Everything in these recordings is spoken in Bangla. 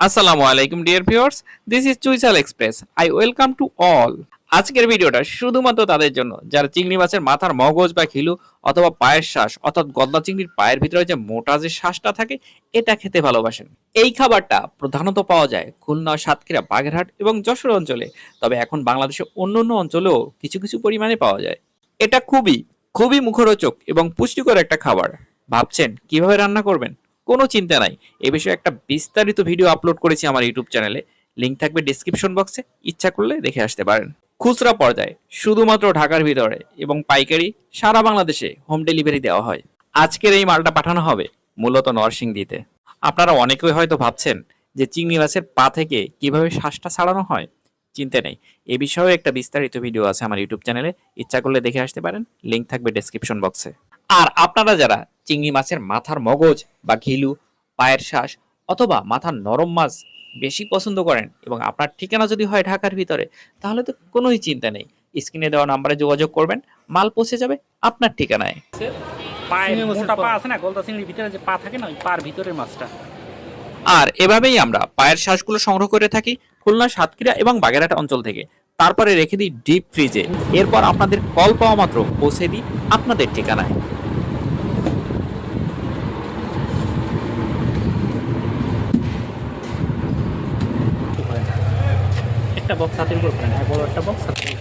আসসালামু আলাইকুম dear viewers this is চুইসাল express I welcome to all আজকের ভিডিওটা শুধুমাত্র তাদের জন্য। যারা চিংড়ি মাছের মাথার মগজ বা খিলু অথবা পায়ের শ্বাস, অর্থাৎ গলদা চিংড়ির পায়ের ভিতরে যে মোটা যে শ্বাসটা থাকে, এটা খেতে ভালোবাসেন। এই খাবারটা প্রধানত পাওয়া যায় খুলনা, সাতক্ষীরা, বাগেরহাট এবং যশোর অঞ্চলে। তবে এখন বাংলাদেশের অন্য অন্য অঞ্চলেও কিছু কিছু পরিমাণে পাওয়া যায়। এটা খুবই খুবই মুখরোচক এবং পুষ্টিকর একটা খাবার। ভাবছেন কীভাবে রান্না করবেন? কোনো চিন্তা নাই। এ বিষয়ে একটা বিস্তারিত ভিডিও আপলোড করেছি আমার ইউটিউব চ্যানেলে লিঙ্ক থাকবে ডিসক্রিপশন বক্সে ইচ্ছা করলে দেখে আসতে পারেন। খুচরা পর্যায়ে শুধুমাত্র ঢাকার ভিতরে এবং পাইকারি সারা বাংলাদেশে হোম ডেলিভারি দেওয়া হয়। আজকের এই মালটা পাঠানো হবে মূলত নরসিংদীতে। আপনারা অনেকেই হয়তো ভাবছেন যে চিংড়ি মাছের পা থেকে কীভাবে শ্বাসটা ছাড়ানো হয়। চিন্তা নেই। এ বিষয়েও একটা বিস্তারিত ভিডিও আছে আমার ইউটিউব চ্যানেলে ইচ্ছা করলে দেখে আসতে পারেন। লিঙ্ক থাকবে ডেসক্রিপশন বক্সে আর আপনারা যারা চিংড়ি মাছের মাথার মগজ বা ঘিলু পায়ের শ্বাস অথবা মাথার নরম মাছ বেশি পছন্দ করেন এবং আপনার ঠিকানা যদি হয় ঢাকার ভিতরে তাহলে তো কোনোই চিন্তা নেই। স্ক্রিনে দেওয়া নাম্বারে যোগাযোগ করবেন মাল পৌঁছে যাবে আপনার ঠিকানায়। পায়ের চিংড়ি মাছের মোটা পা। পা। আছে না গলদা চিংড়ির ভিতরে যে পা থাকে না ওই পার ভিতরের মাছটা। আর এভাবেই আমরা পায়ের শ্বাসগুলো সংগ্রহ করে থাকি খুলনা সাতক্ষীরা এবং বাগেরহাট অঞ্চল থেকে। তারপরে রেখে দিই ডিপ ফ্রিজে। এরপর আপনাদের কল পাওয়া মাত্র পৌঁছে দিই আপনাদের ঠিকানায়। একটা বক্স হাতের উপর হ্যাঁ বড় একটা বক্স হাতের।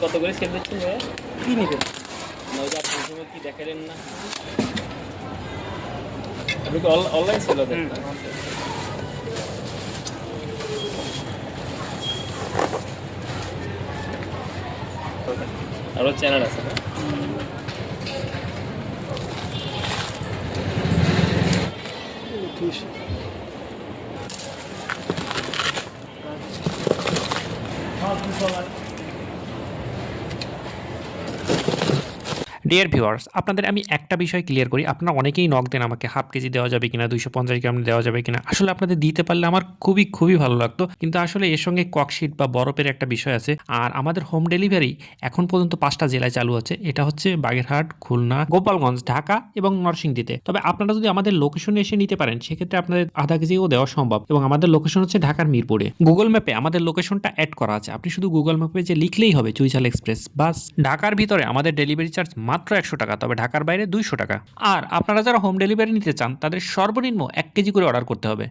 কত করে সেল দিচ্ছেন ভাইয়া? কি নেবেন? নয়টা আপনার সময় কি দেখালেন না? আপনি কি অনলাইন সেল দেন না? আরও চ্যানেল আছে না ডিয়ার ভিউয়ার্স আপনাদের আমি একটা বিষয় ক্লিয়ার করি। আপনারা অনেকেই নক দেন আমাকে হাফ কেজি দেওয়া যাবে কিনা, দুইশো পঞ্চাশ গ্রাম দেওয়া যাবে কিনা। আসলে আপনাদের দিতে পারলে আমার খুবই খুবই ভালো লাগতো। কিন্তু আসলে এর সঙ্গে ককশিট বা বরফের একটা বিষয় আছে। আর আমাদের হোম ডেলিভারি এখন পর্যন্ত পাঁচটা জেলায় চালু আছে। এটা হচ্ছে বাগেরহাট, খুলনা, গোপালগঞ্জ, ঢাকা এবং নরসিংদীতে। তবে আপনারা যদি আমাদের লোকেশনে এসে নিতে পারেন, সেক্ষেত্রে আপনাদের আধা কেজিও দেওয়া সম্ভব। এবং আমাদের লোকেশন হচ্ছে ঢাকার মিরপুরে। গুগল ম্যাপে আমাদের লোকেশনটা অ্যাড করা আছে। আপনি শুধু গুগল ম্যাপে যে লিখলেই হবে চুইচাল এক্সপ্রেস, বাস, ঢাকার ভিতরে আমাদের ডেলিভারি চার্জ মাত্র একশো টাকা, তবে ঢাকার বাইরে দুইশো টাকা। আর আপনারা যারা হোম ডেলিভারি নিতে চান, তাদের সর্বনিম্ন এক কেজি করে অর্ডার করতে হবে।